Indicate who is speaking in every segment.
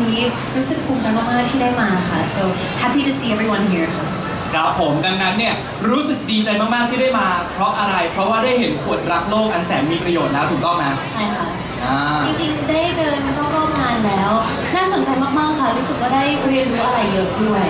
Speaker 1: นวันนี้รู้
Speaker 2: สึกภูมิใจมากๆที่ได้มาค่ะ so happy to see everyone here ค่ะ
Speaker 1: ครับผมดังนั้นเนี่ยรู้สึกดีใจมากๆที่ได้มา เพราะอะไร เพราะว่าได้เห็นขวดรักโลกอันแสนมีประโยชน์แล้วถูกต้องไหม
Speaker 2: ใช่ค่ะ
Speaker 1: อ่า
Speaker 2: จริงๆ ได้เดินรอบๆงานแล้ว น่าสนใจมากๆ ค่ะ รู้สึกว่าได้เรียนรู้อะไรเยอะด้วย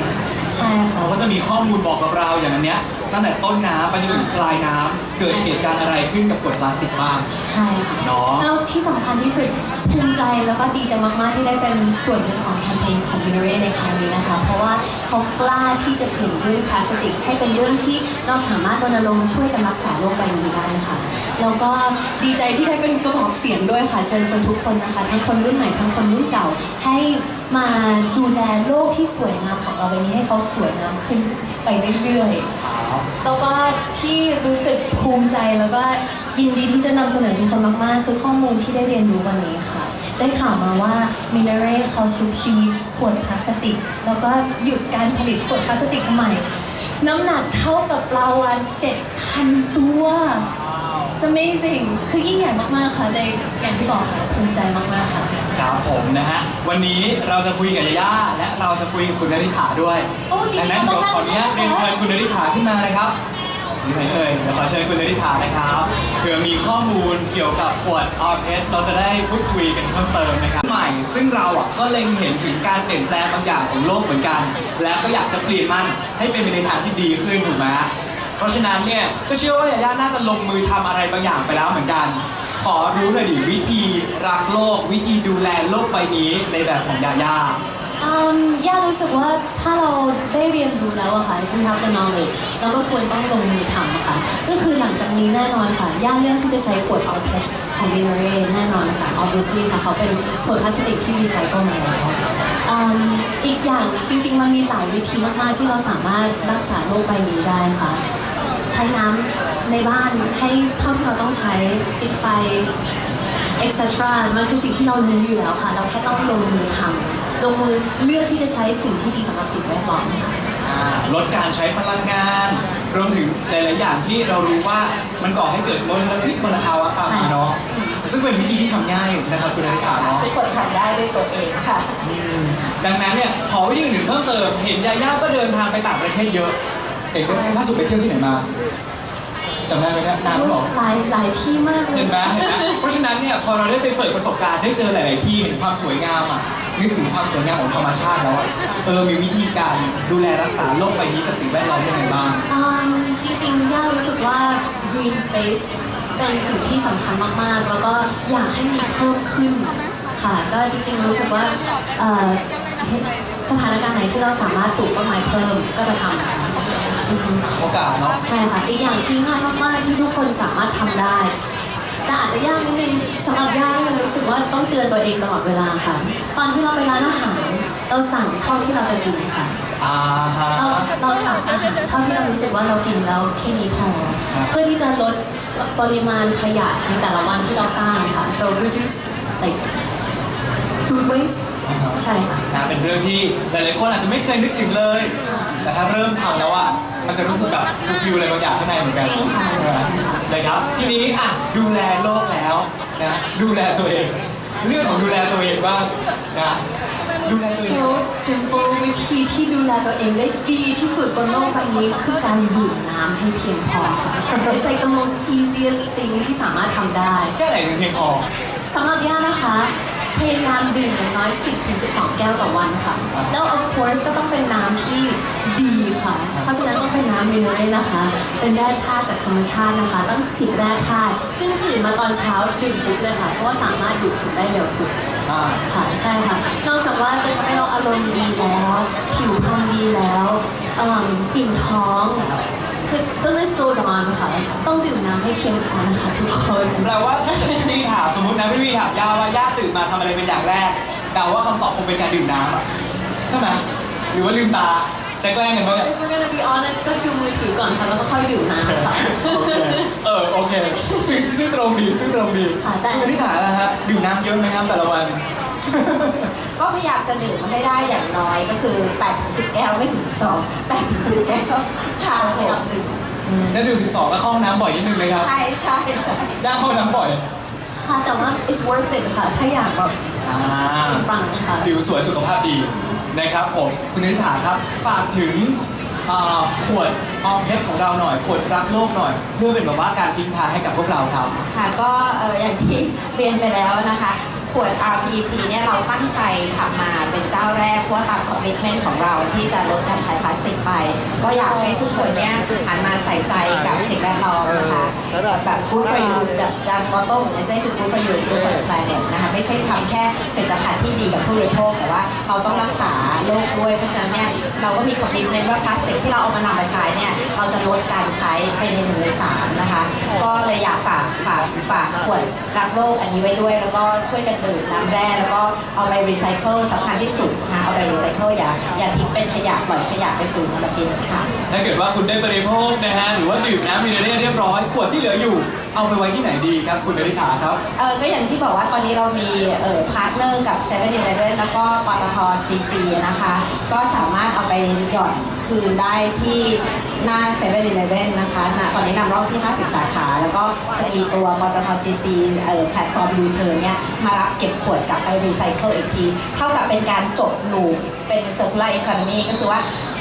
Speaker 2: ใช่ค่ะ
Speaker 1: เขาก็จะมีข้อมูลบอกกับเราอย่างอันเนี้ยตั้งแต่ต้นน้ำไปจนถึงปลายน้ำเกิดเหตุการณ์อะไรขึ้นกับขวดพลาสติกบ้าง
Speaker 2: ใช่ค่ะ
Speaker 1: เนาะ
Speaker 2: แล้วที่สำคัญที่สุดภูมิใจแล้วก็ดีใจมากๆที่ได้เป็นส่วนหนึ่งของแคมเปญของ m i n o r e ในครั้งนี้นะคะ เพราะว่าเขากล้าที่จะเปลี่ยนเรื่องพลาสติก ให้เป็นเรื่องที่เราสามารถรณรงค์ช่วยกันรักษาโลกใบนี้ได้ค่ะ แล้วก็ดีใจที่ได้เป็นกระบอกเสียงด้วยค่ะ เชิญชวนทุกคนนะคะ ทั้งคนรุ่นใหม่ทั้งคนรุ่นเก่าให้ มาดูแลโลกที่สวยงามของเราใบนี้ให้เขาสวยงามขึ้นไปเรื่อยๆแล้วก็ที่รู้สึกภูมิใจแล้วก็ยินดีที่จะนำเสนอทุกคนมากๆ คือข้อมูลที่ได้เรียนรู้วันนี้ค่ะ ได้ข่าวมาว่ามินาเร่เขาชุบชีวิตขวดพลาสติก แล้วก็หยุดการผลิตขวดพลาสติกใหม่ น้ำหนักเท่ากับปลาวาน7,000 ตัว It's amazing คือยิ่งใหญ่มากๆค่ะเลยอย่างที่บอกค่ะภูมิใจมากๆค่ะ
Speaker 1: ครับผมนะฮะวันนี้เราจะคุยกับยาย่าและเราจะคุยกับคุณนริฐาด้วย
Speaker 2: โอ้จริงๆ
Speaker 1: ดันั้น
Speaker 2: เรา
Speaker 1: เดี๋
Speaker 2: ต้
Speaker 1: ย
Speaker 2: อ
Speaker 1: ว
Speaker 2: งนั่ง
Speaker 1: ขออนุญาต
Speaker 2: ใช่
Speaker 1: เรียน
Speaker 2: ไหมคะ
Speaker 1: เชิญคุณนริฐาขึ้นมานะครับนี่ไหนเอ่ยเดี๋ยวขอเชิญคุณนริฐานะครับเผื่อมีข้อมูลเกี่ยวกับขวดออเพสเราจะได้พูดคุยกันเพิ่มเติมนะครับใหม่ ซึ่งเราอะก็เล็งเห็นถึงการเปลี่ยนแปลงบางอย่างของโลกเหมือนกัน และก็อยากจะเปลี่ยนมันให้เป็นไปในทางที่ดีขึ้นถูกไหม เพราะฉะนั้นเนี่ยก็เชื่อว่ายาย่าน่าจะลงมือทำอะไรบางอย่างไปแล้วเหมือนกัน ขอรู้หน่อยดิวิธีรักโลก วิธีดูแลโลกใบนี้ในแบบของยาย่า
Speaker 2: อืมย่ารู้สึกว่าถ้าเราได้เรียนรู้แล้วอะค่ะ if we have the knowledge เราก็ควรต้องลงมือทำค่ะ ก็คือหลังจากนี้แน่นอนค่ะ ย่าเลือกที่จะใช้ขวด r p e t ของ m i n o r e แน่นอนค่ะ obviously ค่ะ เขาเป็นขวดพลาสติกที่รีไซเคิลมาแล้วอืมอีกอย่างจริง ๆ มันมีหลายวิธีมาก ๆ ที่เราสามารถรักษาโรคใบนี้ได้ค่ะ ใช้น้ำ ในบ้านให้เท่าที่เราต้องใช้ปิดไฟ etc มันคือสิ่งที่เรารู้อยู่แล้วค่ะ เราแค่ต้องลงมือทำลงมือเลือกที่จะใช้สิ่งที่ดีสำหรับสิ่งแวดล้อมค่ะ
Speaker 1: อ่าลดการใช้พลังงาน รวมถึงหลาย ๆ อย่างที่เรารู้ว่ามันก่อให้เกิดมลพิษมลภาวะตามมาเนาะ
Speaker 2: อืม
Speaker 1: ซึ่งเป็นวิธีที่ทำง่ายนะครับคุณนริฐาเนาะ
Speaker 3: ทุกคนทำได้ด้วยตัวเองค่ะ
Speaker 1: อืมดังนั้นเนี่ยขอวิธีอื่นๆเพิ่มเติม เห็นยาย่าก็เดินทางไปต่างประเทศเยอะ เห็นว่าล่าสุดไปเที่ยวที่ไหนมา จำได้ไหมเนี่ยนานหรอ
Speaker 2: หลายหลายที่มากเล
Speaker 1: เห็
Speaker 2: ย
Speaker 1: นไหมเห็นไหมเพราะฉะนั้นเนี่ยพอเราได้ไปเปิดประสบการณ์ได้เจอหลาย ๆ ที่เห็นความสวยงามอะนึกถึงความสวยงามของธรรมชาติแล้วอะเออมีวิธีการดูแลรักษาโลกใบนี้กับสิ่งแวดล้อมยังไงบ้าง
Speaker 2: อืมจริงๆย่ารู้สึกว่า green space เป็นสิ่งที่สำคัญมาก ๆ แล้วก็อยากให้มีเพิ่มขึ้นค่ะ ก็จริง ๆ รู้สึกว่าเอ่อสถานการณ์ไหนที่เราสามารถปลูกต้นไม้เพิ่มก็จะทำค่ะ อือฮึ
Speaker 1: โอกาสเนาะ
Speaker 2: ใช่ค่ะ อีกอย่างที่ง่ายมากๆที่ทุกคนสามารถทำได้ แต่อาจจะยากนิดนึงสำหรับย่าก็ยังรู้สึกว่าต้องเตือนตัวเองตลอดเวลาค่ะ ตอนที่เราไปร้านอาหาร เราสั่งเท่าที่เราจะกินค่ะ
Speaker 1: อ่าฮะ
Speaker 2: เราเราตักอาหารเท่าที่เรารู้สึกว่าเรากินแล้วแค่นี้พอ
Speaker 1: ครับ
Speaker 2: เพื่อที่จะลดปริมาณขยะในแต่ละวันที่เราสร้างค่ะ so reduce like food waste
Speaker 1: อ่าฮะ
Speaker 2: ใช่ค่ะ
Speaker 1: นะเป็นเรื่องที่หลายๆคนอาจจะไม่เคยนึกถึงเลย แต่ถ้าเริ่มทำแล้วอะ มันจะรู้สึกแบบฟิลอะไรบางอย่างข้างในเหมือนกัน
Speaker 2: จริงค่ะ
Speaker 1: นะครับ ทีนี้อะดูแลโลกแล้วนะดูแลตัวเอง เรื่องของดูแลตัวเองบ้างนะดูแลตัวเอง
Speaker 2: so simple วิธีที่ดูแลตัวเองได้ดีที่สุดบนโลกใบนี้คือการดื่มน้ำให้เพียงพอค่ะ It's like the most easiest thing ที่สามารถทำได้
Speaker 1: แค่ไหนถึงเพียงพอ
Speaker 2: สำหรับย่านะคะ พยายามดื่มอย่างน้อย 10ถึง12 แก้วต่อวันค่ะ แล้ว of course ก็ต้องเป็นน้ำที่ดีค่ะ เพราะฉะนั้นต้องเป็นน้ำมินเนอร์นะคะ เป็นแร่ธาตุจากธรรมชาตินะคะ ตั้ง 10 แร่ธาตุ ซึ่งตื่นมาตอนเช้าดื่มปุ๊บเลยค่ะ เพราะว่าสามารถดูดซึมได้เร็วสุด
Speaker 1: อ่า
Speaker 2: ค่ะ ใช่ค่ะ นอกจากว่าจะทำให้เราอารมณ์ดีแล้ว ผิวพรรณดีแล้วเอิ่มอิ่มท้อง คือ the list goes on ค่ะต้องดื่มน้ำให้เพียงพอนะคะทุกคน
Speaker 1: แปลว่าถ้าเกิดพี่วีถามสมมตินะพี่วีถามย่าว่าย่าตื่นมาทำอะไรเป็นอย่างแรกเดาว่าคำตอบคงเป็นการดื่มน้ำอะใช่ไหมหรือว่าลืมตาจะแกล้งกันไหม
Speaker 2: If we're gonna be honest ก็ดูมือถือก่อนค่ะแล้วก็ค่อยดื่มน้ำค่ะ
Speaker 1: โอเคเออโอเคจซื่อซื่อตรงดีซื่อตรงดี
Speaker 2: ค่ะแต่
Speaker 1: คุณนิถานะฮะดื่มน้ำเยอะไหมครับแต่ละวัน
Speaker 3: ก็พยายามจะดื่มให้ได้อย่างน้อยก็คือ8ถึง10 แก้วไม่ถึง 12 8ถึง10 แก้วค่ะพยายามดื่ม
Speaker 1: ถ้าดื่ม12 แล้วเข้าห้องน้ำบ่อยนิดนึงเลยครับ
Speaker 3: ใช่ใช่ใช่
Speaker 1: ย่างเข้าห้องน้ำบ่อย
Speaker 2: ค่ะแต่ว่า it's worth it ค่ะ ถ้าอยากแบบ
Speaker 1: อ่า
Speaker 2: เป็นปังค่ะ
Speaker 1: ผิวสวยสุขภาพดีนะครับผม คุณนิถาครับฝากถึงอ่าขวดออมเพชรของเราหน่อยขวดรักโลกหน่อย เพื่อเป็นแบบว่าการทิ้งท้ายให้กับพวกเราครับ
Speaker 3: ค่ะก็เอออย่างที่เรียนไปแล้วนะคะ ขวด RPT เนี่ยเราตั้งใจทำมาเป็นเจ้าแรกเพราะว่าตามคอมมิชเมนต์ของเราที่จะลดการใช้พลาสติกไป ก็อยากให้ทุกคนเนี่ยหันมาใส่ใจกับสิ่งแวดล้อมนะคะแบบ good for you แบบจานมอตโต้ของ Nestle คือ good for you good for the planet นะคะไม่ใช่ทำแค่ผลิตภัณฑ์ที่ดีกับผู้บริโภค แต่ว่าเราต้องรักษาโลกด้วย เพราะฉะนั้นเนี่ยเราก็มีคอมมิชเมนต์ว่าพลาสติกที่เราเอามานำมาใช้เนี่ยเราจะลดการใช้ไปในหนึ่งในสามนะคะก็เลยอยากฝากฝากฝากขวดรักโลกอันนี้ไว้ด้วย แล้วก็ช่วยกันดื่มน้ำแร่แล้วก็เอาไปรีไซเคิลสำคัญที่สุดนะคะเอาไปรีไซเคิลอย่าอย่าทิ้งเป็นขยะปล่อยขยะไปสู่มลพิษค่ะ
Speaker 1: ถ้าเกิดว่าคุณได้บริโภคนะฮะหรือว่าดื่มน้ำมินเนอร์เรียบร้อยขวดที่เหลืออยู่เอาไปไว้ที่ไหนดีครับคุณนิถาครับ
Speaker 3: เออก็อย่างที่บอกว่าตอนนี้เรามีเออพาร์ทเนอร์กับ7 e เ e ่ e อแล้วก็ปตท GC นะคะ ก็สามารถเอาไปหย่อนคืนได้ที่หน้า7 e เ e ่ e นะคะณตอนนี้นำร่องที่ 50 สาขา แล้วก็จะมีตัวปตท GC เอ่อแพลตฟอร์มยูเทิร์นเนี่ย มารับเก็บขวดกลับไปรีไซเคิลอีกที เท่ากับเป็นการจบลูเป็น circular economy ก็คือว่า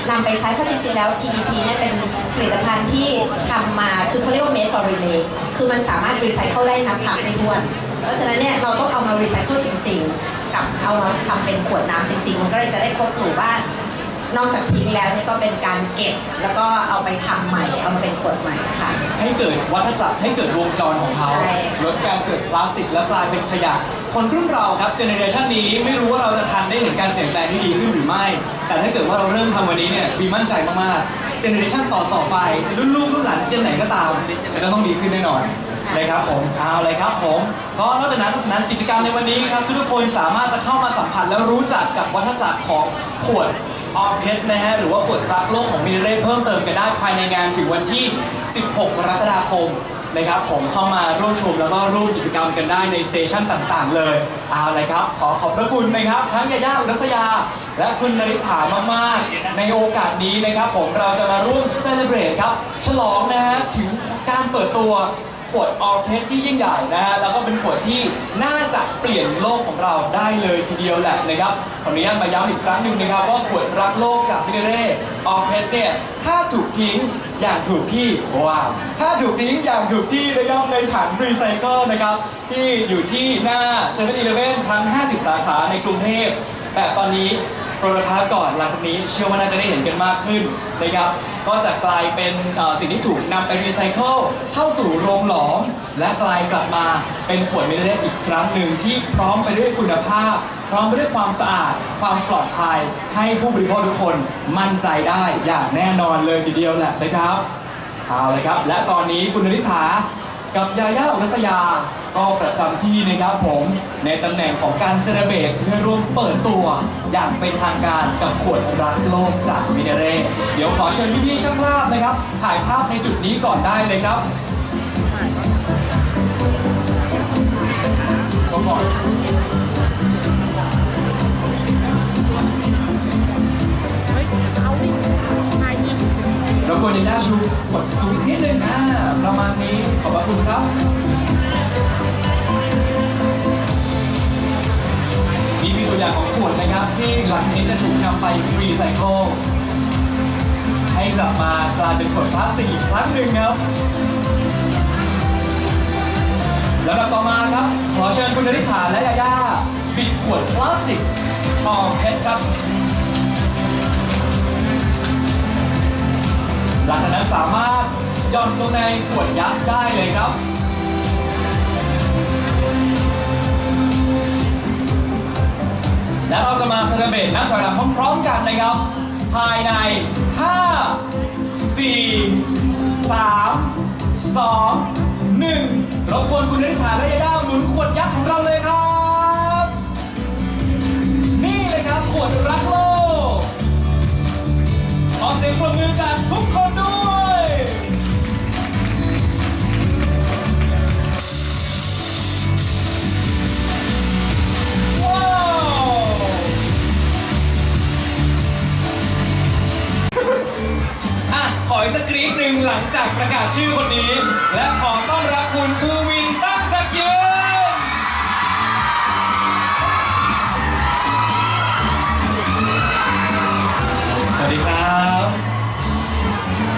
Speaker 3: นำไปใช้เพราะจริงๆแล้ว PET เนี่ยเป็นผลิตภัณฑ์ที่ทำมาคือเขาเรียกว่า made for relay คือมันสามารถรีไซเคิลได้นับถังได้ทั่วน เพราะฉะนั้นเนี่ยเราต้องเอามารีไซเคิลจริงๆ กับเอามาทำเป็นขวดน้ำจริงๆ มันก็เลยจะได้ครบหลูว่า นอกจากทิ้งแล้วเนี่ยก็เป็นการเก็บ แล้วก็เอาไปทำใหม่ เอามาเป็นขวดใหม่ค่ะ
Speaker 1: ให้เกิดวัฏจักรให้เกิดวงจรของเขา
Speaker 3: ใช่
Speaker 1: ลดการเกิดพลาสติกและกลายเป็นขยะ คนรุ่นเราครับเจเนอเรชันนี้ไม่รู้ว่าเราจะทันได้เห็นการเปลี่ยนแปลงที่ดีขึ้นหรือไม่ แต่ถ้าเกิดว่าเราเริ่มทำวันนี้เนี่ยบีมั่นใจมากๆเจเนอเรชันต่อต่อๆไปจะรุ่นลูกรุ่นหลานเจนไหนก็ตามมันจะต้องดีขึ้นแน่นอน นะครับผมเอาเลยครับผมก็นอกจากนั้นนอกจากนั้นกิจกรรมในวันนี้ครับทุกๆคนสามารถจะเข้ามาสัมผัสและรู้จักกับวัฏจักรของขวด ออเพชรนะฮะหรือว่าขวดรักโลกของมินเรเพิ่มเติมกันได้ภายในงานถึงวันที่ 16 กรกฎาคมนะครับผมเข้ามาร่วมชมแล้วก็ร่วมกิจกรรมกันได้ในสเตชันต่างๆ เลยเอาเลยครับ ขอขอบพระคุณนะครับ ทั้งยาย่าอุรัสยา และคุณนริษฐามากๆ ในโอกาสนี้นะครับผมเราจะมาร่วมเซเลบรตครับ ฉลองนะฮะถึงการเปิดตัว ขวดออเพชรที่ยิ่งใหญ่นะฮะแล้วก็เป็นขวดที่น่าจะเปลี่ยนโลกของเราได้เลยทีเดียวแหละนะครับขออนุญาตมาย้ำอีกครั้งหนึ่งนะครับว่าขวดรักโลกจากมิเนเร่ออเพชรเนี่ยถ้าถูกทิ้งอย่างถูกที่ว้าวถ้าถูกทิ้งอย่างถูกที่นะครับในถังรีไซเคิลนะครับที่อยู่ที่หน้า7 e เ e ่ e อทั้ง 50 สาขาในกรุงเทพแบบตอนนี้ โปรโตไทป์ก่อนหลังจากนี้เชื่อว่าน่าจะได้เห็นกันมากขึ้นนะครับก็จะกลายเป็นสิ่งที่ถูกนำไปรีไซเคิลเข้าสู่โรงหลอม และกลายกลับมาเป็นขวดมิลลิลิตรอีกครั้งหนึ่งที่พร้อมไปด้วยคุณภาพ พร้อมไปด้วยความสะอาด ความปลอดภัย ให้ผู้บริโภคทุกคนมั่นใจได้อย่างแน่นอนเลยทีเดียวแหละนะครับเอาเลยครับ และตอนนี้คุณนริษฐา กับยาย่าอุรัสยา ก็ประจำที่นะครับผมในตำแหน่งของการเซเลเบตเพื่อร่วมเปิดตัวอย่างเป็นทางการกับขวดรักโลกจากมิเนเร่เดี๋ยวขอเชิญพี่ๆช่างภาพนะครับ ถ่ายภาพในจุดนี้ก่อนได้เลยครับก็ก่อน รบกวนยาย่าชูกดสวิตช์นิดนึงอ่าประมาณนี้ขอบพระคุณครับ นี่คือตัวอย่างของขวดนะครับ ที่หลังนี้จะถูกนำไปรีไซเคิลให้กลับมากลายเป็นขวดพลาสติกอีกครั้งหนึ่งครับลำดับต่อมาครับ ขอเชิญคุณนริษฐาและยาย่าปิดขวดพลาสติกออกเพชรครับ หลังจากนั้นสามารถย่อนลงในขวดยักษ์ได้เลยครับ และเราจะมาเซเลบรตนับถอยหลังพร้อมๆกันนะครับ ภายใน 5 4 3 2 1รบกวนคุณนิษฐาและยาย่าหมุนขวดยักษ์ของ ลังจากประกาศชื่อคนนี้ และขอต้อนรับคุณภูวินตั้งสักยืนสวัสดีครับ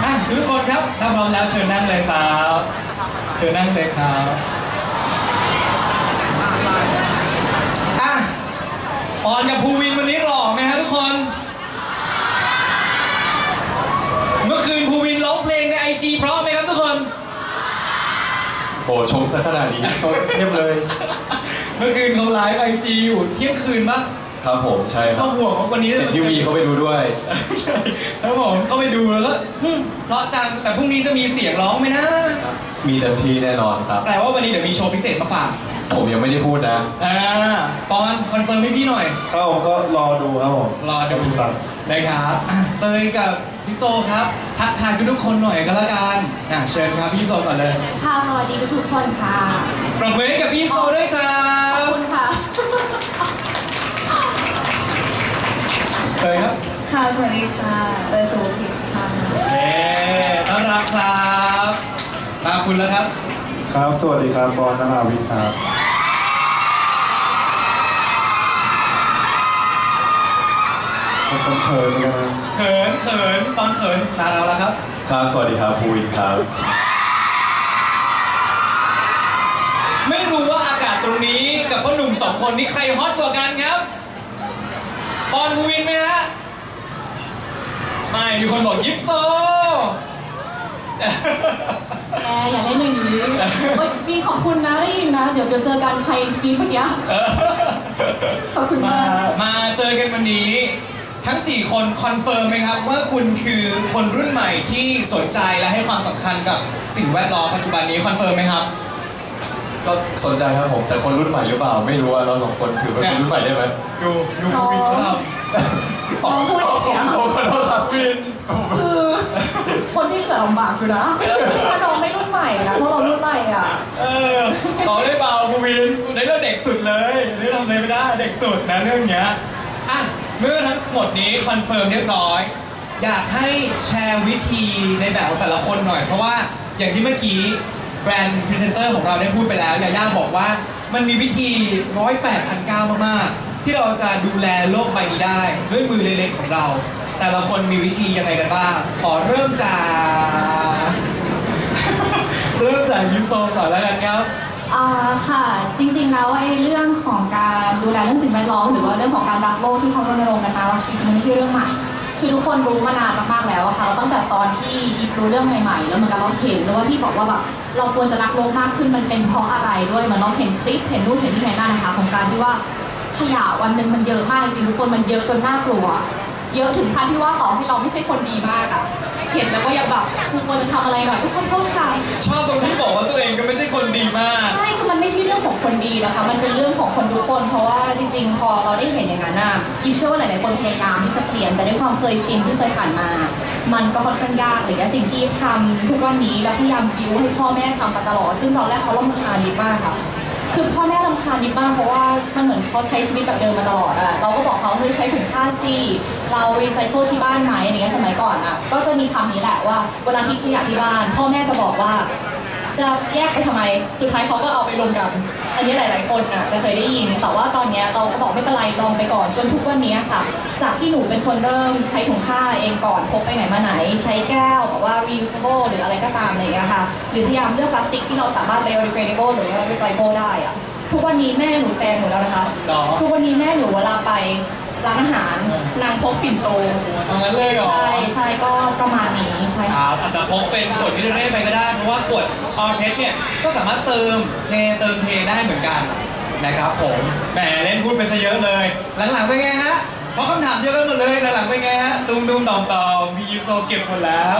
Speaker 1: อะทุกคนครับถ้าพร้อมแล้วเชิญนั่งเลยครับ เชิญนั่งเลยครับอะออนกับภูวินวันนี้หล่อไหมฮะทุกคน เมื่อคืนภูวินร้องเพลงในไอจีเพราะไหมครับทุกคน
Speaker 4: โอ้ชมซะขนาดนี้เขาเทียบเลย
Speaker 1: เมื่อคืนเขาไลฟ์ไอจีอยู่เที่ยงคืนปะ
Speaker 4: ครับผมใช่ค
Speaker 1: ก็
Speaker 4: รับ
Speaker 1: ห่วงว่าวันนี้
Speaker 4: เห็นพี่วีเขาไปดูด้วย
Speaker 1: ใช่ครับผมก็ไปดูแล้วก็อืมเพราะจังแต่พรุ่งนี้จะมีเสียงร้องไหมนะ
Speaker 4: มีเต็มที่แน่นอนครับ
Speaker 1: แต่ว่าวันนี้เดี๋ยวมีโชว์พิเศษมาฝาก
Speaker 4: ผมยังไม่ได้พูดนะ
Speaker 1: อ่าปอนคอนเฟิร์มให้พี่หน่อย
Speaker 5: ครับผมก็รอดูครับผม
Speaker 1: รอดูนะครับอะเตยกับ พี่โซครับ ทักทายทุกๆคนหน่อยก็แล้วกันอะเชิญครับพี่โซก่อนเลย
Speaker 6: ค่ะสวัสดีทุกๆคนค่ะ
Speaker 1: ปรบมือให้กับพี่โซด้วยครั
Speaker 6: ขอบบคุณค่ะ
Speaker 1: เตยครับ
Speaker 6: ค่ะสวัสดีค่ะเตยสุภิตค่ะ
Speaker 1: เย้ต้อนรับครับมาคุณแล้วครับ
Speaker 5: ครับ สวัสดีครับบอลนราวิทย์ครับ ผมผมเขินเหมือนกันนะ
Speaker 1: เขินเขินตอนเขินตาเราแล้วครับ
Speaker 4: ครับสวัสดีครับภูวินครับ
Speaker 1: ไม่รู้ว่าอากาศตรงนี้กับพ่อหนุ่มสองคนนี้ใครฮอตกว่ากันครับปอนภูวินไหมฮะไม่มีคนบอกยิปโซ
Speaker 6: แอร์อย่าเล่นอย่างนี้เอ้ยมีขอบคุณนะได้ยินนะ เดี๋ยวเดี๋ยวเจอกันใครกรีดเมื่อกี้ขอบคุณ
Speaker 1: มามา
Speaker 6: ก
Speaker 1: มาเจอกันวันนี้ ทั้ง 4 คนคอนเฟิร์มไหมครับ ว่าคุณคือคนรุ่นใหม่ที่สนใจและให้ความสำคัญกับสิ่งแวดล้อมปัจจุบันนี้คอนเฟิร์มไหมครับ
Speaker 4: ก็สนใจครับผม แต่คนรุ่นใหม่หรือเปล่า ไม่รู้ว่าเราสองคนถือเป็นคนรุ่นใหม่ได้ไหม
Speaker 1: ดูดูภูวินเขาทำ
Speaker 6: น้องพูดอย่างเงี้ย
Speaker 4: ผมขอโทษครับวิน
Speaker 6: คือคนที่เกิดลำบากอยู่นะถ้าน้องไม่รุ่นใหม่นะพวกเรารุ่นใหม่อะ
Speaker 1: เออขอได้เบาภูวินในเรื่องเด็กสุดเลยนี่ทำอะไรไม่ได้เด็กสุดนะเรื่องเนี้ยอะ เมื่อทั้งหมดนี้คอนเฟิร์มเรียบร้อย อยากให้แชร์วิธีในแบบของแต่ละคนหน่อย เพราะว่าอย่างที่เมื่อกี้แบรนด์พรีเซนเตอร์ของเราได้พูดไปแล้วยาย่าบอกว่ามันมีวิธีร้อยแปดพันเก้ามากๆ ที่เราจะดูแลโลกใบนี้ได้ ด้วยมือเล็กๆของเรา แต่ละคนมีวิธียังไงกันบ้าง ขอเริ่มจาก เริ่มจากยูโซก่อนแล้วกันครับ
Speaker 6: อ่าค่ะจริงๆแล้วไอ้เรื่องของการดูแลเรื่องสิ่งแวดล้อมหรือว่าเรื่องของการรักโลกที่เขารณรงค์กันมาจริงๆมันไม่ใช่เรื่องใหม่ คือทุกคนรู้มานานมากๆแล้วอะค่ะตั้งแต่ตอนที่ยิบรู้เรื่องใหม่ๆ แล้วเหมือนกับเราเห็นแล้วว่าพี่บอกว่าแบบเราควรจะรักโลกมากขึ้นมันเป็นเพราะอะไรด้วยเหมือนเราเห็นคลิปเห็นรูปเห็นที่ไหนมานะคะ ของการที่ว่าขยะวันหนึ่งมันเยอะมากจริงๆทุกคนมันเยอะจนน่ากลัว เยอะถึงขั้นที่ว่าต่อให้เราไม่ใช่คนดีมากอะ เห็นแล้วก็ยังแบบทุกคนจะทำอะไรหน่อยทุกคนโทษค่ะ
Speaker 1: ชอบตรงที่บอกว่าตัวเองก็ไม่ใช่คนดีมาก
Speaker 6: ใช่คือมันไม่ใช่เรื่องของคนดีนะคะ มันเป็นเรื่องของคนทุกคน เพราะว่าจริงๆ พอเราได้เห็นอย่างนั้นน่ะยิมเชื่อว่าหลายๆคนพยายามที่จะเปลี่ยนแต่ด้วยความเคยชินที่เคยผ่านมา มันก็ค่อนข้างยากเลยนะสิ่งที่ทำทุกวันนี้แล้วพยายามบิวให้พ่อแม่ทำมาตลอด ซึ่งตอนแรกเขาลำคาญนิดมากค่ะ คือพ่อแม่ลำคาญนิดมากเพราะว่ามันเหมือนเขาใช้ชีวิตแบบเดิมมาตลอดอะเราก็บอกเขาเฮ้ยใช้ถุงผ้าสิเรารีไซเคิลที่บ้านไหมอย่างเงี้ยสมัยก่อนอะก็จะมีคำนี้แหละว่าเวลาทิ้งขยะที่บ้าน พ่อแม่จะบอกว่า จะแยกไปทำไม สุดท้ายเขาก็เอาไปรวมกัน อันนี้หลาย ๆ คนอะจะเคยได้ยิน แต่ว่าตอนเนี้ยเราก็บอกไม่เป็นไรลองไปก่อนจนทุกวันนี้ค่ะ จากที่หนูเป็นคนเริ่มใช้ถุงผ้าเองก่อนพกไปไหนมาไหน ใช้แก้วแบบว่า reusable หรืออะไรก็ตามอะไรอย่างเงี้ยค่ะ หรือพยายามเลือกพลาสติกที่เราสามารถ biodegradable หรือว่า recycle ได้อะทุกวันนี้แม่หนูแซงหนูแล้วนะคะ
Speaker 1: หรอ
Speaker 6: ทุกวันนี้แม่หนูเวลาไป ร้านอาหาร นางพกปิ่นโต
Speaker 1: เอางั้นเลยเหรอ
Speaker 6: ใช่ใช่ก็ประมาณนี้ใช่
Speaker 1: ค
Speaker 6: ค่ะ
Speaker 1: รับอาจจะพกเป็นขวดมิเนอร์ไปก็ได้เพราะว่าขวดออร์เพชเนี่ยก็สามารถเติมเทเติมเทได้เหมือนกันนะครับผมแหมเล่นพูดไปซะเยอะเลย หลังๆเป็นไงฮะเพราะคำถามเดียวกันหมดเลยหลังๆเป็นไงฮะตูมตูมต่อมต่อมมียิปโซเก็บหมดแล้ว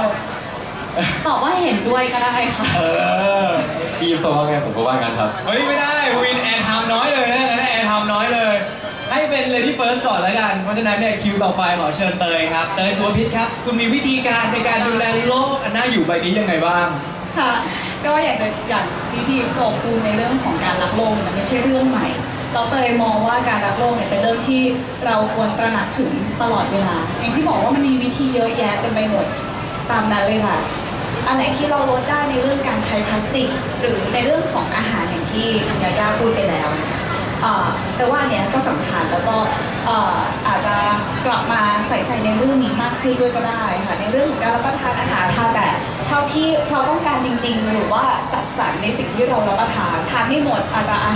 Speaker 6: ตอบว่าเห็นด้วยก็ได้ค่ะ
Speaker 1: เออ
Speaker 4: พี่ยิปโซว่าไงผมก็ว่างั้นครับ
Speaker 1: เฮ้ยไม่ได้วินแอร์ไทม์น้อยเลยนะงั้นแอร์ไทม์น้อยเลย ให้เป็น Lady First ก่อนแล้วกัน เพราะฉะนั้นเนี่ยคิวต่อไปขอเชิญเตยครับ เตยสุวพิษครับ คุณมีวิธีการในการดูแลโลกอันน่าอยู่ใบนี้ยังไงบ้าง
Speaker 7: ค่ะ ก็อยากจะอยางที่พี่โซพูในเรื่องของการรักโลกมันไม่ใช่เรื่องใหม่เราเตยมองว่าการรักโลกเนี่ยเป็นเรื่องที่เราควรตระหนักถึงตลอดเวลา อย่างที่บอกว่ามันมีวิธีเยอะแยะเต็มไปหมดตามนั้นเลยค่ะ อันไหนที่เราลดได้ในเรื่องการใช้พลาสติก หรือในเรื่องของอาหารอย่างที่คุณยาย่าพูดไปแล้วนะคะ แต่ว่าเนี้ยก็สำคัญแล้วก็อาจจะกลับมาใส่ใจในเรื่องนี้มากขึ้นด้วยก็ได้ค่ะในเรื่องของการรับประทานอาหารทานแต่เท่าที่เราต้องการจริง ๆ หรือว่าจัดสรรในสิ่งที่เรารับประทานทานไม่หมดอาจจะอะ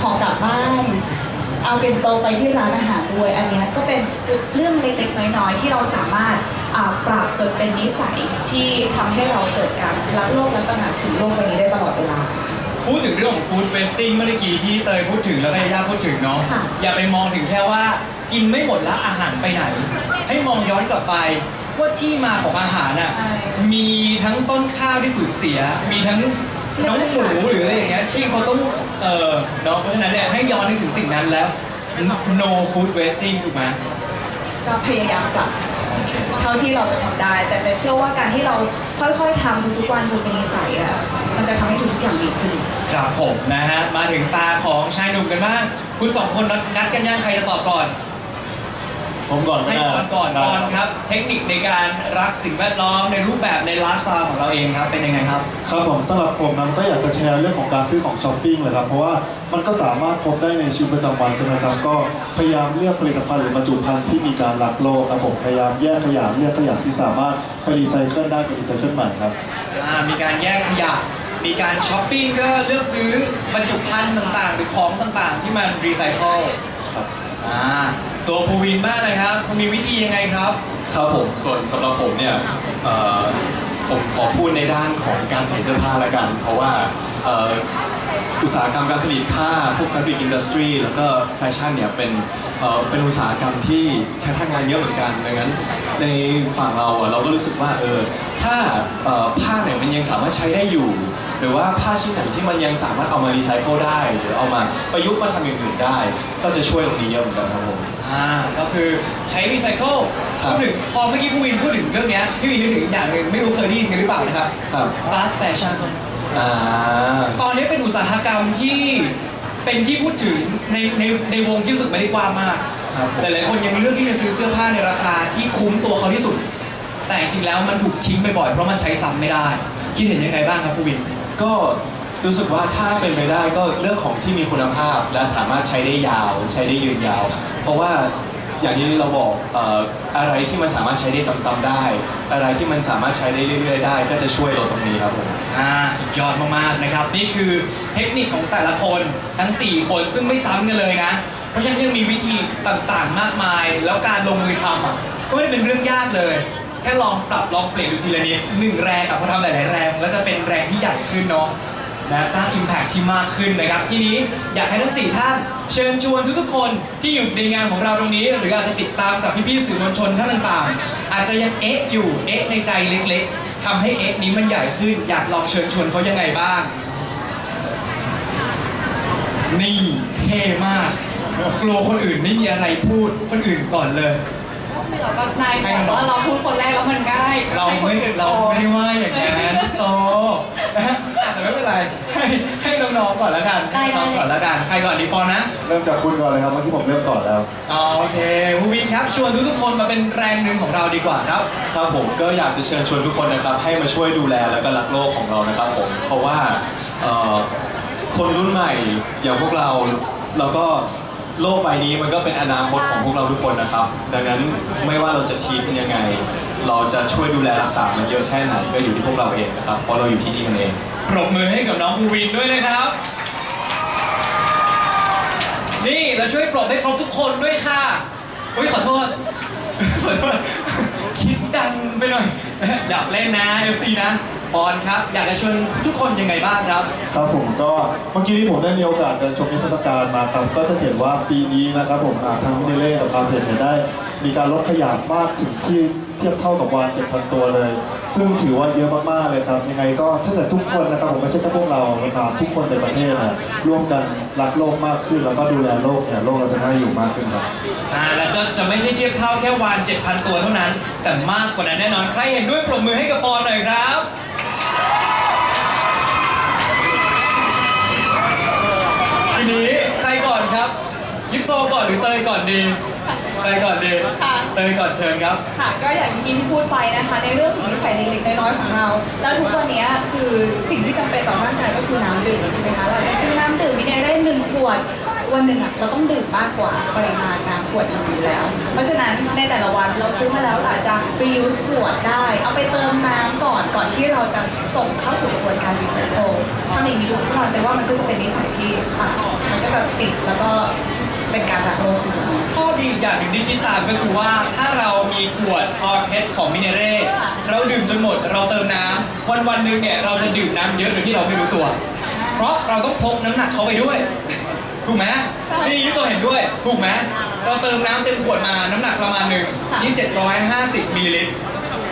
Speaker 7: ห่อกลับบ้านเอาเป็นโตไปที่ร้านอาหารด้วย อันนี้ก็เป็นเรื่องเล็กๆน้อยๆที่เราสามารถปรับจนเป็นนิสัยที่ทำให้เราเกิดการรักโลกและตระหนักถึงโลกใบนี้ได้ตลอดเวลา
Speaker 1: พูดถึงเรื่องของ food wasting เมื่อกี้ที่เตยพูดถึงแล้วก็ยาย่าพูดถึงเนาะ
Speaker 2: ค่ะ
Speaker 1: อย่าไปมองถึงแค่ว่ากินไม่หมดแล้วอาหารไปไหน ให้มองย้อนกลับไป ว่าที่มาของอาหารอะ
Speaker 7: ใช่
Speaker 1: มีทั้งต้นข้าวที่สูญเสีย มีทั้งน้องหมูหรืออะไรอย่างเงี้ยที่เขาต้องเออเนาะเพราะฉะนั้นเนี่ยให้ย้อนนึกถึงสิ่งนั้นแล้ว no food wasting ถูกไหม
Speaker 7: ก็พยายามปรับ เท่าที่เราจะทำได้ แต่แต่เชื่อว่าการที่เราค่อยๆทำทุกๆวันจนเป็นนิสัยอะมันจะทำให้ทุกอย่างดีขึ้น
Speaker 1: ครับผมนะฮะมาถึงตาของชายหนุ่มกันบ้างคุณสองคนนัดกันยังใครจะตอบก่อน
Speaker 5: ผมก่อน
Speaker 1: ให้
Speaker 5: ไม่ได้
Speaker 1: ก่อนก่อน
Speaker 5: ได้
Speaker 1: ก่อนครับ เทคนิคในการรักสิ่งแวดล้อมในรูปแบบในไลฟ์สไตล์ของเราเองครับเป็นยังไงครับ
Speaker 5: ครับผมสำหรับผมนั้นก็อยากจะแชร์เรื่องของการซื้อของช้อปปิ้งเลยครับ เพราะว่ามันก็สามารถพบได้ในชีวิตประจำวันใช่ไหมครับ ก็พยายามเลือกผลิตภัณฑ์หรือบรรจุภัณฑ์ที่มีการรักโลกครับผมพยายามแยกขยะเลือกขยะที่สามารถไปรีไซเคิลได้เป็นรีไซเคิลใหม่ครับ
Speaker 1: อ่ามีการแยกขยะมีการช้อปปิ้งก็เลือกซื้อบรรจุภัณฑ์ต่างๆ หรือของต่างๆ ที่มันรีไซเคิล
Speaker 5: ครับ
Speaker 1: อ่า ตัวภูวินบ้างเลยครับคุณมีวิธียังไงครับ
Speaker 4: ครับผมส่วนสำหรับผมเนี่ยเอ่อผมขอพูดในด้านของการใส่เสื้อผ้าละกัน เพราะว่าเอ่ออุตสาหกรรมการผลิตผ้า พวก fabric industry แล้วก็แฟชั่นเนี่ยเป็นเอ่อเป็นอุตสาหกรรมที่ใช้พลังงานเยอะเหมือนกันดังนั้นในฝั่งเราอะเราก็รู้สึกว่าเออถ้าเอ่อผ้าเนี่ยมันยังสามารถใช้ได้อยู่ หรือว่าผ้าชิ้นไหนที่มันยังสามารถเอามารีไซเคิลได้ หรือเอามาประยุกต์มาทำอย่างอื่นได้ ก็จะช่วยตรงนี้เยอะเหมือนกันครับผม
Speaker 1: อ่าก็คือใช้รีไซเคิล
Speaker 4: ครับ
Speaker 1: พูดถึงพอเมื่อกี้ภูวินพูดถึงเรื่องเนี้ยพี่วินนึกถึงอีกอย่างหนึ่งไม่รู้เคยได้ยินกันหรือเปล่านะครับ
Speaker 4: ครับ
Speaker 1: fast fashion
Speaker 4: อ่า
Speaker 1: ตอนนี้เป็นอุตสาหกรรมที่เป็นที่พูดถึงในในในวงที่รู้สึกไม่ได้กว้างมาก
Speaker 4: ครับผม
Speaker 1: หลายๆคนยังเลือกที่จะซื้อเสื้อผ้าในราคาที่คุ้มตัวเขาที่สุด แต่จริงๆแล้วมันถูกทิ้งไปบ่อยเพราะมันใช้ซ้ำไม่ได้ คิดเห็นยังไงบ้างครับภูวิน
Speaker 4: ก็รู้สึกว่าถ้าเป็นไปได้ก็เลือกของที่มีคุณภาพ และสามารถใช้ได้ยาว ใช้ได้ยืนยาว เพราะว่าอย่างที่เราบอกออะไรที่มันสามารถใช้ได้ซ้ำๆได้ อะไรที่มันสามารถใช้ได้เรื่อยๆได้ ก็จะช่วยลดตรงนี้ครับผม
Speaker 1: อ่าสุดยอดมากๆนะครับ นี่คือเทคนิคของแต่ละคนทั้ง 4 คนซึ่งไม่ซ้ำกันเลยนะ เพราะฉะนั้นยังมีวิธีต่างๆมากมาย แล้วการลงมือทำก็ไม่ได้เป็นเรื่องยากเลย ค่ลองปรับลองเปลี่ยนดูทีละนิดหนึ่งแรงอะพอทำหลายๆแรงแล้วจะเป็นแรงที่ใหญ่ขึ้นเนาะนะสร้าง Impact ที่มากขึ้นนะครับ ทีนี้อยากให้ทั้ง 4 ท่าน เชิญชวนทุกๆคนที่อยู่ในงานของเราตรงนี้ หรืออาจจะติดตามจากพี่ๆสื่อมวลชนท่านต่างๆ อาจจะยังเอ๊ะอยู่เอ๊ะในใจเล็กๆทำให้เอ๊ะนี้มันใหญ่ขึ้น อยากลองเชิญชวนเขายังไงบ้าง นี่เท่มาก กลัวคนอื่นไม่มีอะไรพูดคนอื่นก่อนเลย
Speaker 7: เราก็นายบอกว่าเราพูดคนแรกแล้วมันง่าย
Speaker 1: เราไม่เราไม่ว่าอย่างนั้นโซนะฮะแต่ไม่เป็นไรให้ให้น้องๆก่อนแล้วกัน
Speaker 2: ได้
Speaker 1: ให้น้อง
Speaker 2: ได้
Speaker 1: ก่อนแล้วกันใครก่อนดีปอนนะ
Speaker 5: เริ่มจากคุณก่อนเลยครับเมื่อกี้ผมเริ่มก่อนแล้ว
Speaker 1: อ๋อโอเคภูวินครับชวนทุกๆคนมาเป็นแรงหนึ่งของเราดีกว่าครับ
Speaker 4: ครับผมก็อยากจะเชิญชวนทุกคนนะครับ ให้มาช่วยดูแลแล้วก็รักโลกของเรานะครับผมเพราะว่าเอ่อคนรุ่นใหม่อย่างพวกเราแล้วก็ โลกใบนี้มันก็เป็นอนาคตของพวกเราทุกคนนะครับ ดังนั้นไม่ว่าเราจะทีเป็นยังไง เราจะช่วยดูแลรักษามันเยอะแค่ไหนก็อยู่ที่พวกเราเองนะครับ เพราะเราอยู่ที่นี่กันเอง
Speaker 1: ปรบมือให้กับน้องภูวินด้วยนะครับ นี่เราช่วยปรบให้ครบทุกคนด้วยค่ะอุ้ยขอโทษขอโทษ คิดดังไปหน่อยอยากเล่นนะ FC นะ ปอนครับอยากจะชวนทุกคนยังไงบ้างครับ
Speaker 5: ครับผมก็เมื่อกี้ที่ผมได้มีโอกาสเดินชมนิทรรศการมาครับก็จะเห็นว่าปีนี้นะครับผมอ่าทั้งเนเล่กับคาเพนเนี่ยได้ มีการลดขยะมากถึงที่เทียบเท่ากับวาน7,000 ตัวเลย ซึ่งถือว่าเยอะมากๆเลยครับ ยังไงก็ถ้าเกิดทุกคนนะครับผมไม่ใช่แค่พวกเรานะครับทุกคนในประเทศนะร่วมกันรักโลกมากขึ้น แล้วก็ดูแลโลกเนี่ยโลกเราจะน่าอยู่มากขึ้นครับ
Speaker 1: อ่าแล้วจะจะไม่ใช่เทียบเท่าแค่วาน7,000 ตัวเท่านั้น แต่มากกว่านั้นแน่นอนใครเห็นด้วยปรบมือให้กับปอนหน่อยครับ ยิปโซก่อนหรือเตยก่อนดีใครก่อนดี
Speaker 7: ค่ะ
Speaker 1: เตยก่อนเชิญครับ
Speaker 7: ค่ะก็อย่างที่ที่พูดไปนะคะ ในเรื่องของนิสัยเล็กๆน้อยๆของเรา แล้วทุกวันนี้คือสิ่งที่จำเป็นต่อร่างกายก็คือน้ำดื่มใช่ไหมคะเราจะซื้อน้ำดื่มมิเนเร่หนึ่งขวด วันหนึ่งอะเราต้องดื่มมากกว่าปริมาณน้ำขวดหนึงอยู่แล้ว เพราะฉะนั้นในแต่ละวันเราซื้อมาแล้วอาจจะ reuse ขวดได้ เอาไปเติมน้ำก่อนก่อนที่เราจะส่งเข้าสู่กระบวนการ recycle ทำอย่างนี้ทุกวันแต่ว่ามันก็จะเป็นนิสัยที่อะมันก็จะติดแล้วก็ เป็นการรักโลกข้
Speaker 1: อดีอย่างหนึ่งที่คิดตามก็คือว่าถ้าเรามีขวดออเพชของมิเนเร่เราดื่มจนหมดเราเติมน้ำวันวันหนึ่งเนี่ยเราจะดื่มน้ำเยอะโดยที่เราไม่รู้ตัว เพราะเราต้องพกน้ำหนักเขาไปด้วยถูกไหมนี่ยิโซเห็นด้วย ถูกไหมเราเติมน้ำเต็มขวดมาน้ำหนักประมาณหนึ่ง
Speaker 7: ค่ะ
Speaker 1: ยี่750มิลลิลิตร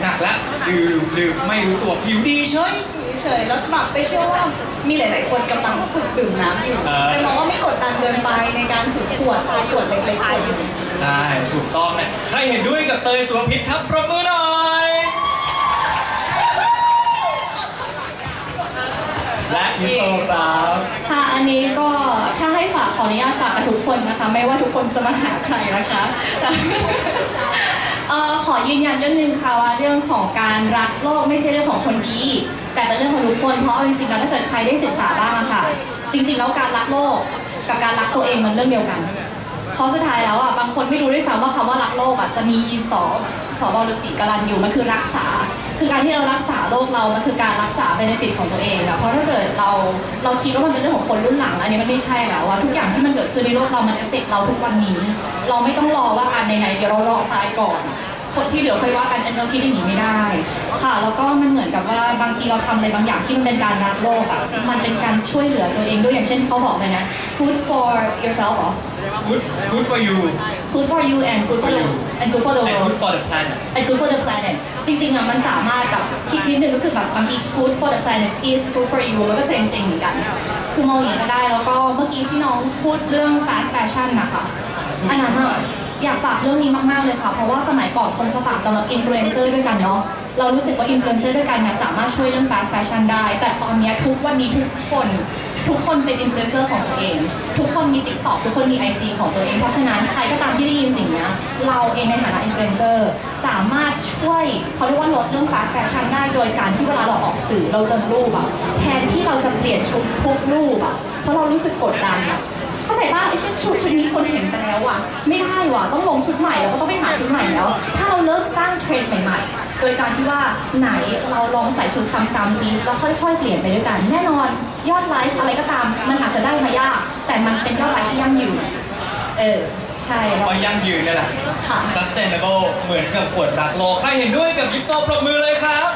Speaker 1: หนักละดื่มดื่มไม่รู้ตัวผิวดีเฉย
Speaker 7: เฉยๆแล้วสำหรับเต้เชื่อว่ามีหลาย ๆ คนกำลังฝึกดื่มน้ำอยู่
Speaker 1: เออ
Speaker 7: แต่มองว่าไม่กดดันเกินไปในการถือขวดขวดเล็กๆขวดหนึ่ง
Speaker 1: ได้ถูกต้องนะใครเห็นด้วยกับเตยสุวพิษครับปรบมือหน่อย และยิโซครับ
Speaker 6: ค่ะ อันนี้ก็ถ้าให้ฝากขออนุญาตฝากกับทุกคนนะคะ ไม่ว่าทุกคนจะมาหาใครนะคะแต่ เออขอยืนยันเรื่องหนึ่งค่ะว่าเรื่องของการรักโลกไม่ใช่เรื่องของคนดี แต่เป็นเรื่องของทุกคนเพราะจริงๆแล้วถ้าเกิดใครได้ศึกษาบ้างอะค่ะ จริง ๆ แล้วการรักโลกกับการรักตัวเองมันเรื่องเดียวกันเพราะสุดท้ายแล้วอะบางคนไม่รู้ด้วยซ้ำว่าคำว่ารักโลกอะจะมีสอสอบฤษีกรันอยู่มันคือรักษา คือการที่เรารักษาโรคเรา มันคือการรักษาเบนฟิตของตัวเองอะเพราะถ้าเกิดเราเราคิดว่ามันเป็นเรื่องของคนรุ่นหลังอันนี้มันไม่ใช่แล้วว่าทุกอย่างที่มันเกิดขึ้นในโลกเรามันจะติดเราทุกวันนี้ เราไม่ต้องรอว่าอันไหนๆเดี๋ยวเรารอตายก่อน คนที่เหลือค่อยว่ากันอันเราคิดอย่างนี้ไม่ได้ ค่ะ แล้วก็มันเหมือนกับว่าบางทีเราทำอะไรบางอย่างที่มันเป็นการรักโลกอะมันเป็นการช่วยเหลือตัวเองด้วยอย่างเช่นเขาบอกเลยนะ good for yourself เหรอ
Speaker 1: good good for you
Speaker 6: good for you and good for the and good for the
Speaker 1: and
Speaker 6: world
Speaker 1: good for the planet
Speaker 6: and good for the planet จริงๆอะมันสามารถแบบคิดนิดนึงก็คือแบบบางที good for the planet is good for you แล้วก็ same thing เหมือนกัน คือมองอย่างนี้ก็ได้แล้วก็เมื่อกี้ที่น้องพูดเรื่อง fast fashion นะคะอันนั้นอะ อยากฝากเรื่องนี้มากๆเลยค่ะ เพราะว่าสมัยก่อนคนจะฝากสำหรับ influencer ด้วยกันเนาะ เรารู้สึกว่า influencer ด้วยกันเนี่ยสามารถช่วยเรื่อง fast fashion ได้ แต่ตอนนี้ทุกวันนี้ทุกคนทุกคนเป็นอินฟลูเอนเซอร์ของตัวเอง ทุกคนมี t ิ k t o k ทุกคนมี IG ของตัวเอง เพราะฉะนั้นใครก็ตามที่ได้ยินสิ่งนี้เราเองในฐานะอินฟลูเอนเซอร์สามารถช่วยเขาเรียกว่าลดเรื่อง fast fashion ได้โดยการที่เวลาเราออกสื่อเราลงรูปอะแทนที่เราจะเปลี่ยนชุดทุกรูปอะเพราะเรารู้สึกกดดันอะ เข้าใจป่ะไอ้ชุดชุดชุดนี้คนเห็นไปแล้วอะไม่ได้ว่ะต้องลงชุดใหม่แล้วก็ต้องไปหาชุดใหม่แล้ว ถ้าเราเลิกสร้างเทรนด์ใหม่ ๆ โดยการที่ว่าไหนเราลองใส่ชุดซ้ำๆซิแล้วค่อย ๆ เปลี่ยนไปด้วยกัน แน่นอนยอดไลค์อะไรก็ตาม มันอาจจะได้มายาก แต่มันเป็นยอดไลค์ที่ยั่งยืนเออใช่แล้ว
Speaker 1: ก็ยั่งยืนนี่แหละ
Speaker 6: ค่ะ
Speaker 1: sustainable เหมือนกับขวดรักโลก ใครเห็นด้วยกับยิปโซปรบมือเลยครับ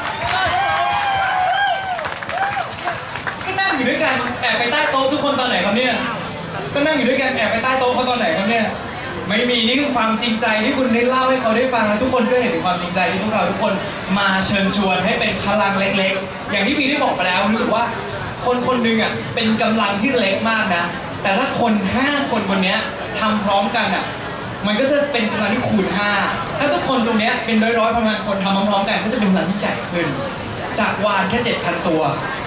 Speaker 1: ก็นั่งอยู่ด้วยกันแอบไปใต้โต๊ะทุกคนตอนไหนครับเนี่ย ก็นั่งอยู่ด้วยกันแอบไปใต้โต๊ะเขาตอนไหนครับเนี่ยไม่มีนี่คือความจริงใจที่คุณได้เล่าให้เขาได้ฟังแล้วทุกคนก็เห็นถึงความจริงใจที่พวกเราทุกคนมาเชิญชวนให้เป็นพลังเล็ก ๆ อย่างที่พีได้บอกไปแล้วรู้สึกว่าคนคนหนึ่งอะเป็นกำลังที่เล็กมากนะ แต่ถ้าคนห้าคนคนเนี้ยทำพร้อมกันอะมันก็จะเป็นพลังที่คูณ5ถ้าทุกคนตรงนี้เป็นร้อยร้อยๆพันๆคนทำพร้อมๆกันก็จะเป็นพลังที่ใหญ่ขึ้น จากวานแค่7,000 ตัว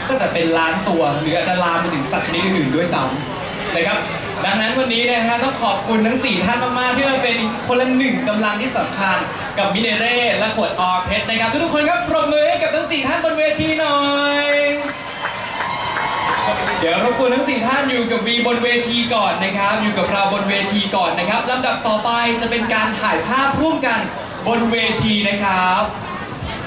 Speaker 1: ก็จะเป็นล้านตัว หรืออาจจะลามไปถึงสัตว์ชนิดอื่นๆด้วยซ้ำ นะครับ ดังนั้นวันนี้นะฮะต้องขอบคุณทั้ง 4 ท่านมากๆที่มาเป็นคนละหนึ่งกำลังที่สำคัญ กับมิเนเร่และขวดออเพชรนะครับ ทุกๆคนครับปรบมือให้กับทั้ง 4 ท่านบนเวทีหน่อย เดี๋ยวรบกวนทั้ง 4 ท่านอยู่กับวีบนเวทีก่อนนะครับ อยู่กับเราบนเวทีก่อนนะครับลำดับต่อไปจะเป็นการถ่ายภาพร่วมกันบนเวทีนะครับ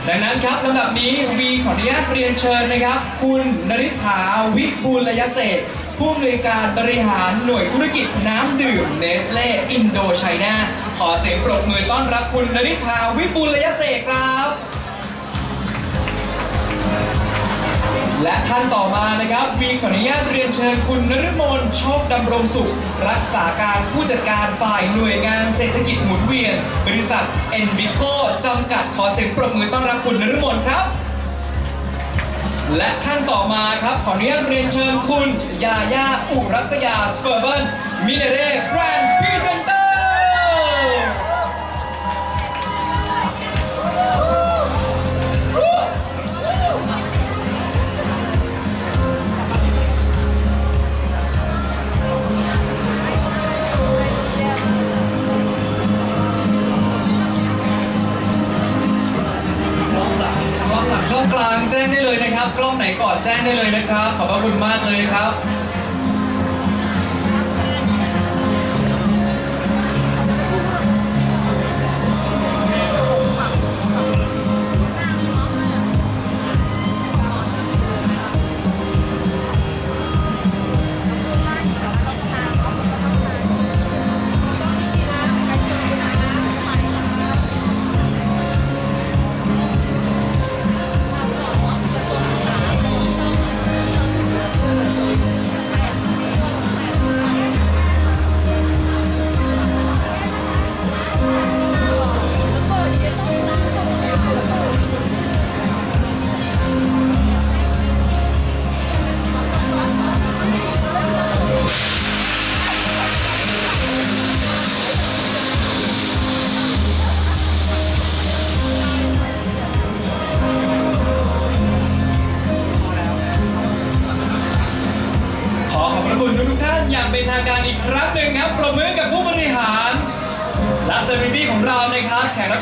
Speaker 1: ดังนั้นครับลำดับนี้วีขออนุญาตเรียนเชิญนะครับ คุณนริษฐาวิบูลยเศษ ผู้อำนวยการบริหารหน่วยธุรกิจน้ำดื่มเนสเล่อินโดไชน่าขอเสียงปรบมือต้อนรับคุณนริษฐาวิบูลยเศรษครับ และท่านต่อมานะครับวีขออนุญาตเรียนเชิญคุณนฤมลโชคดำรงสุข รักษาการผู้จัดการฝ่ายหน่วยงานเศรษฐกิจหมุนเวียน บริษัทเอ็นบิโคจำกัดขอเสียงปรบมือต้อนรับคุณนฤมลครับ และท่านต่อมาครับ ขออนุญาตเรียนเชิญคุณยาย่าอุรัสยาสเปอร์เบิร์นมิเนเร่แบรนด์พรีเซนเตอร์กลางแจ้งได้เลยนะ กล้องไหนก่อนแจ้งได้เลยนะครับ ขอบพระคุณมากเลยครับ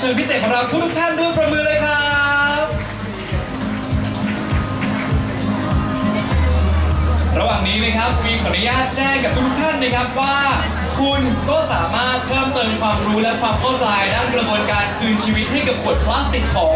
Speaker 1: ชิญพิเศษของเราทุกๆท่านด้วยประมือเลยครับ ระหว่างนี้นะครับวีขออนุญาตแจ้งกับทุกท่านนะครับว่า คุณก็สามารถเพิ่มเติมความรู้และความเข้าใจด้านกระบวนการคืนชีวิตให้กับขวดพลาสติกของ